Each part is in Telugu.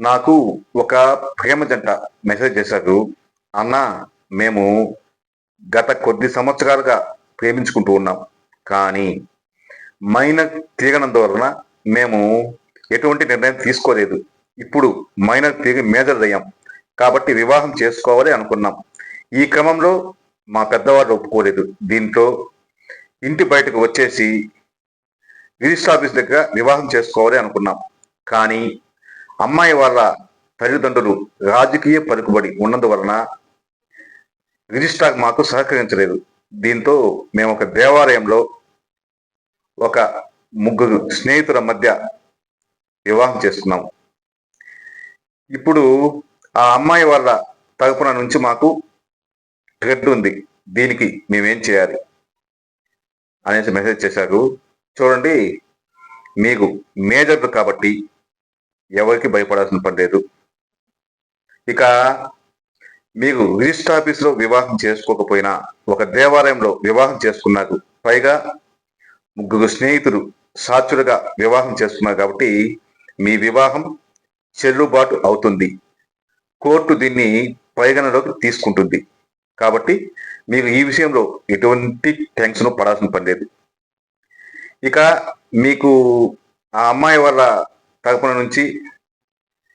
నాకు ఒక ప్రేమ జంట మెసేజ్ చేశారు. అన్న మేము గత కొద్ది సంవత్సరాలుగా ప్రేమించుకుంటూ ఉన్నాం. కానీ మైనర్ తిరగనందువలన మేము ఎటువంటి నిర్ణయం తీసుకోలేదు. ఇప్పుడు మైనర్ తిరిగి మేజర్ అయ్యాం. కాబట్టి వివాహం చేసుకోవాలి అనుకున్నాం. ఈ క్రమంలో మా పెద్దవాళ్ళు ఒప్పుకోలేదు. దీంతో ఇంటి బయటకు వచ్చేసి రిజిస్టర్ ఆఫీస్ దగ్గర వివాహం చేసుకోవాలి అనుకున్నాం. కానీ అమ్మాయి వాళ్ళ తల్లిదండ్రులు రాజకీయ పలుకుబడి ఉన్నందువలన రిజిస్ట్రార్ మాకు సహకరించలేదు. దీంతో మేము ఒక దేవాలయంలో ఒక ముగ్గురు స్నేహితుల మధ్య వివాహం చేస్తున్నాం ఇప్పుడు ఆ అమ్మాయి వాళ్ళ తరపున నుంచి మాకు థ్రెడ్ ఉంది. దీనికి మేమేం చేయాలి? అనేసి మెసేజ్ చేశారు. చూడండి మీకు మేజర్ కాబట్టి ఎవరికి భయపడాల్సిన పని లేదు. ఇక మీకు రిజిస్టర్ ఆఫీసులో వివాహం చేసుకోకపోయినా ఒక దేవాలయంలో వివాహం చేసుకున్నారు. పైగా ముగ్గురు స్నేహితులు సాక్షులుగా వివాహం చేసుకున్నారు కాబట్టి మీ వివాహం చెల్లుబాటు అవుతుంది. కోర్టు దీన్ని పరిగణలోకి తీసుకుంటుంది. కాబట్టి మీకు ఈ విషయంలో ఎటువంటి టెన్షన్ పడాల్సిన పని లేదు. ఇక మీకు ఆ అమ్మాయి వాళ్ళ తరపున నుంచి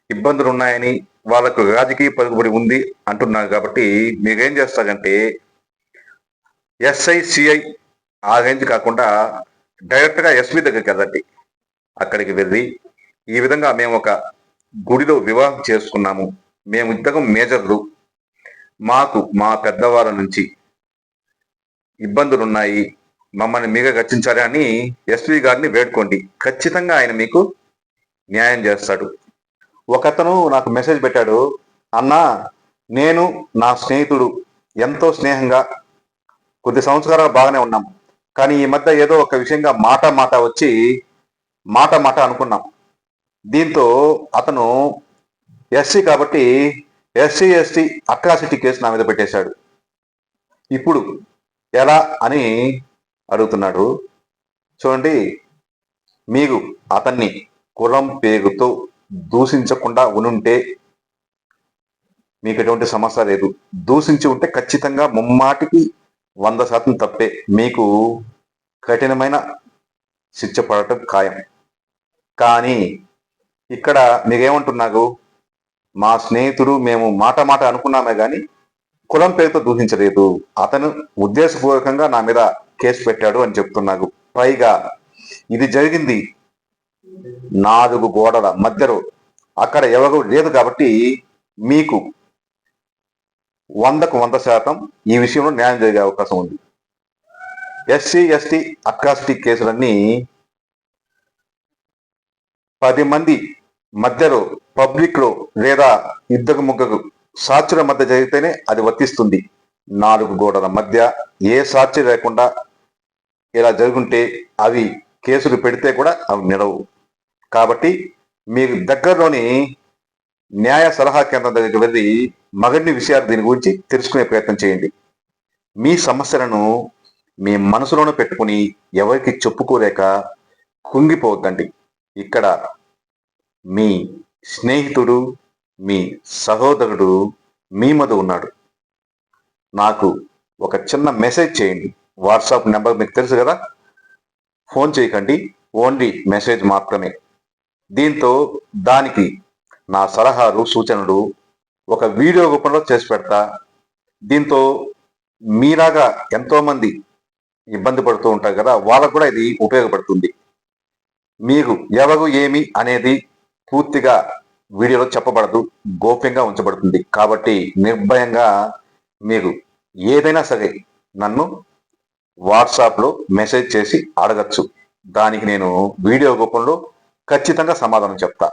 ఇబ్బందులు ఉన్నాయని వాళ్ళకు రాజకీయ పలుకుబడి ఉంది అంటున్నారు కాబట్టి మీరేం చేస్తారంటే ఎస్ఐ సిఐ ఆ రేంజ్ కాకుండా డైరెక్ట్గా ఎస్పీ దగ్గరికి వెళ్ళండి. అక్కడికి వెళ్ళి ఈ విధంగా మేము ఒక గుడిలో వివాహం చేసుకున్నాము. మేము ఇద్దరం మేజర్లు. మాకు మా పెద్దవాళ్ళ నుంచి ఇబ్బందులు ఉన్నాయి మమ్మల్ని మీగా రక్షించాలి అని ఎస్పీ గారిని వేడుకోండి. ఖచ్చితంగా ఆయన మీకు న్యాయం చేస్తాడు. ఒకతను నాకు మెసేజ్ పెట్టాడు అన్న నేను నా స్నేహితుడు ఎంతో స్నేహంగా కొద్ది సంవత్సరాలు బాగానే ఉన్నాం. కానీ ఈ మధ్య ఏదో ఒక విషయంగా మాట మాట వచ్చి మాట మాట అనుకున్నాం. దీంతో అతను ఎస్సీ కాబట్టి ఎస్సీ ఎస్టీ అట్రాసిటీ కేసు నా మీద పెట్టేశాడు. ఇప్పుడు ఎలా అని అడుగుతున్నాడు. చూడండి మీకు అతన్ని కులం పేరుతో దూషించకుండా ఉనుంటే మీకు ఎటువంటి సమస్య లేదు. దూషించి ఉంటే ఖచ్చితంగా ముమ్మాటికి వంద శాతం తప్పే. మీకు కఠినమైన శిక్ష పడటం ఖాయం. కానీ ఇక్కడ మీకేమంటున్నాకు మా స్నేహితుడు మేము మాట మాట అనుకున్నామే కానీ కులం పేరుతో దూషించలేదు. అతను ఉద్దేశపూర్వకంగా నా మీద కేసు పెట్టాడు అని చెప్తున్నారు పైగా ఇది జరిగింది నాలుగు గోడల మధ్యలో. అక్కడ ఎవరు లేదు కాబట్టి మీకు వందకు వంద శాతం ఈ విషయంలో న్యాయం జరిగే అవకాశం ఉంది. ఎస్సీ ఎస్టీ అట్రాసిటీ కేసులన్నీ పది మంది మధ్యలో పబ్లిక్లో లేదా ఇద్దరు ముగ్గురు సాక్షుల మధ్య జరిగితేనే అది వర్తిస్తుంది. నాలుగు గోడల మధ్య ఏ సాక్షి లేకుండా ఇలా జరుగుంటే అవి కేసులు పెడితే కూడా అవి నిలవు. కాబట్టి మీరు దగ్గరలోని న్యాయ సలహా కేంద్రం దగ్గరికి వెళ్ళి మరిన్ని విషయాలు దీని గురించి తెలుసుకునే ప్రయత్నం చేయండి. మీ సమస్యలను మీ మనసులోనే పెట్టుకుని ఎవరికి చెప్పుకోలేక కుంగిపోవద్దండి. ఇక్కడ మీ స్నేహితుడు మీ సహోదరుడు మీ మధు ఉన్నాడు. నాకు ఒక చిన్న మెసేజ్ చేయండి. వాట్సాప్ నెంబర్ మీకు తెలుసు కదా? ఫోన్ చేయకండి. ఓన్లీ మెసేజ్ మాత్రమే. దీంతో దానికి నా సలహాలు సూచనలు ఒక వీడియో రూపంలో చేసి పెడతా. దీంతో మీలాగా ఎంతోమంది ఇబ్బంది పడుతూ ఉంటారు కదా వాళ్ళకు కూడా ఇది ఉపయోగపడుతుంది. మీకు ఎవరు ఏమి అనేది పూర్తిగా వీడియోలో చెప్పబడదు గోప్యంగా ఉంచబడుతుంది. కాబట్టి నిర్భయంగా మీరు ఏదైనా సరే నన్ను వాట్సాప్లో మెసేజ్ చేసి అడగచ్చు. దానికి నేను వీడియో రూపంలో ఖచ్చితంగా సమాధానం చెప్తా.